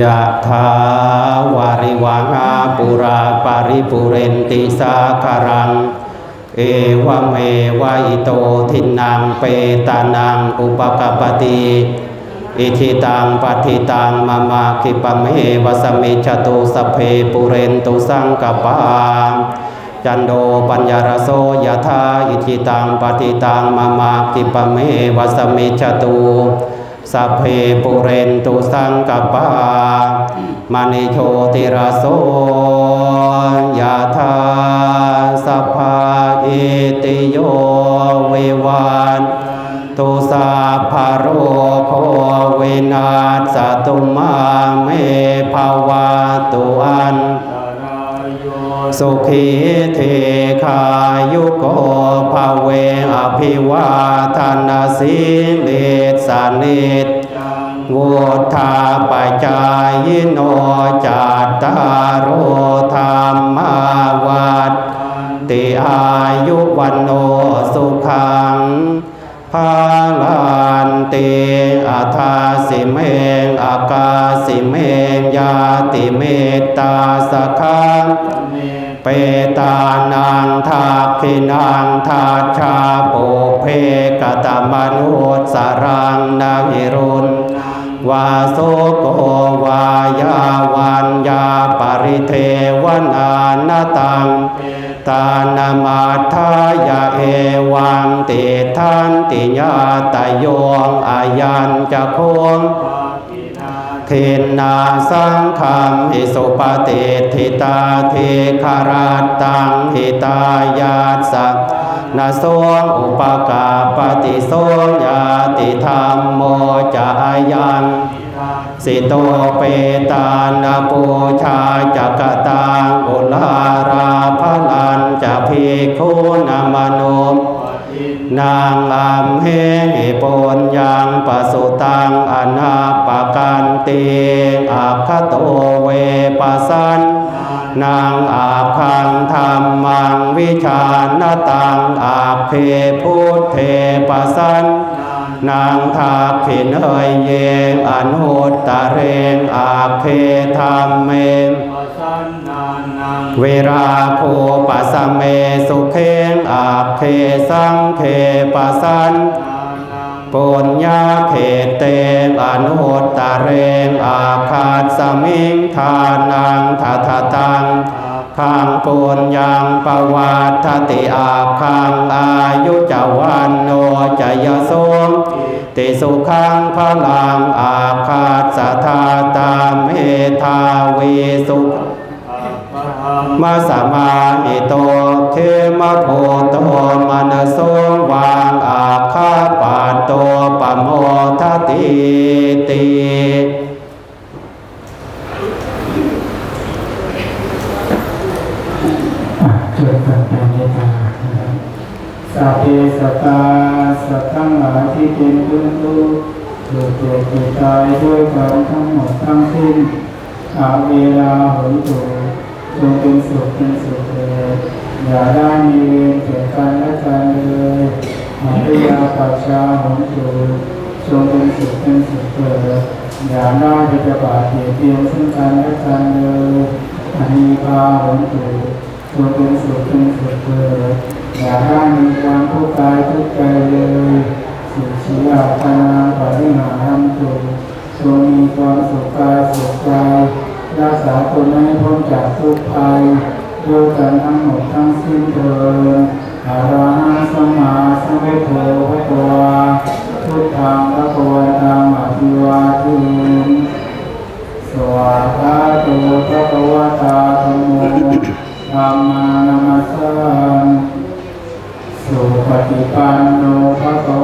ยะถาวาริวังอาปุราปาริปุเรนติสาคารัง เอวเมวะอิโตทินังเปตานังอุปกปปติอิทิตังปฏิตังมามาคิปะเมวสมิจตุสเพปุเรนตุสังกปาจันโดปัญญารโสยธาอิทิตังปฏิตังมามาคิปะเมวสมิจตุ สัพเพปุเรนตุสังกปามณิโชติราโสยธาสัพพาอิติโยวิวันตุสาภโรโควินาศตุมาเมภาวะตุอัน สุขีเทคายุโกภาเวอภิวาทนาสิเลสานิตวุธาปัจจายโนจัตตารโอธา อาทาสิเมงอากาสิเมงยาติเมตตาสกขังเปตานังทาคินังทาชาโปเพกตมนุสสรังนาหิรุนวาโสโกวายาวันยาปริเทวนานาตัง ตานามาทายาเอวังติทันติญาตโยงอายันจะคงเทนนาสังคมหิสุปฏิทิตาเทคาราตังหิตายาสักนาโสงอุปกาปฏิโสยาติธรรมโมจายันสิโตเปตานาปูชาจักตังอุลารา นจะพิคุนามนุมนางลำเฮหิปนยังปสุตังอนาปกันติอาคโตเวปัสันนางอาพังธรรมังวิชาณตังอาเพพุทเทปัสสันนางทาขินเอยเยงอนุตตะเรงอาเพธรรมเม เวราโคปัสเมสุเคงอาเคสังเคปัสันปุญญาเขตเตอนุตตะเรงอาคาสมิงทานังทัทตังขังปุญญังปวัตทติอาคังอายุจวันโนจยโสมติสุขังพลังอาคาสทาตาเมธาวีสุข มาสมาหิโตเทมโพโตมนโสวางอาคาปาโตปโมทติติสัพเพสัตตาสัตว์ทั้งหลายที่เป็นพื้นทุกเกิดเจ็บเกิดตายด้วยกันทั้งหมดทั้งสิ้นอาเวลาหนตุ จงเป็นสุขเป็นสุขเลยอย่าได้มีเวรแก่กันและกันเลยอาพยาปัจชาหนตุจงเป็นสุขเป็นสุขเลยอย่าได้ปฏิบัติเบียดเบียนซึ่งกันและกันเลยอานิพาหนตุจงเป็นสุขเป็นสุขเลยอย่าได้มีความทุกข์กายทุกข์ใจเลยสุขีอาตนาปริหารันตุจงมีความสุขกายสุขใจ รักษาตนให้พ้นจากทุกภัยด้วยกันทั้งหมดทั้งสิ้นเถิดอาราหังสัมมาสัมพุทโธพระตัวพุทธังพระวันตังอภิวาทิสวากขาโตพระกวตาธรรมโมธรรมานามัสสานสุปฏิปันโนภะคะวะโตสาว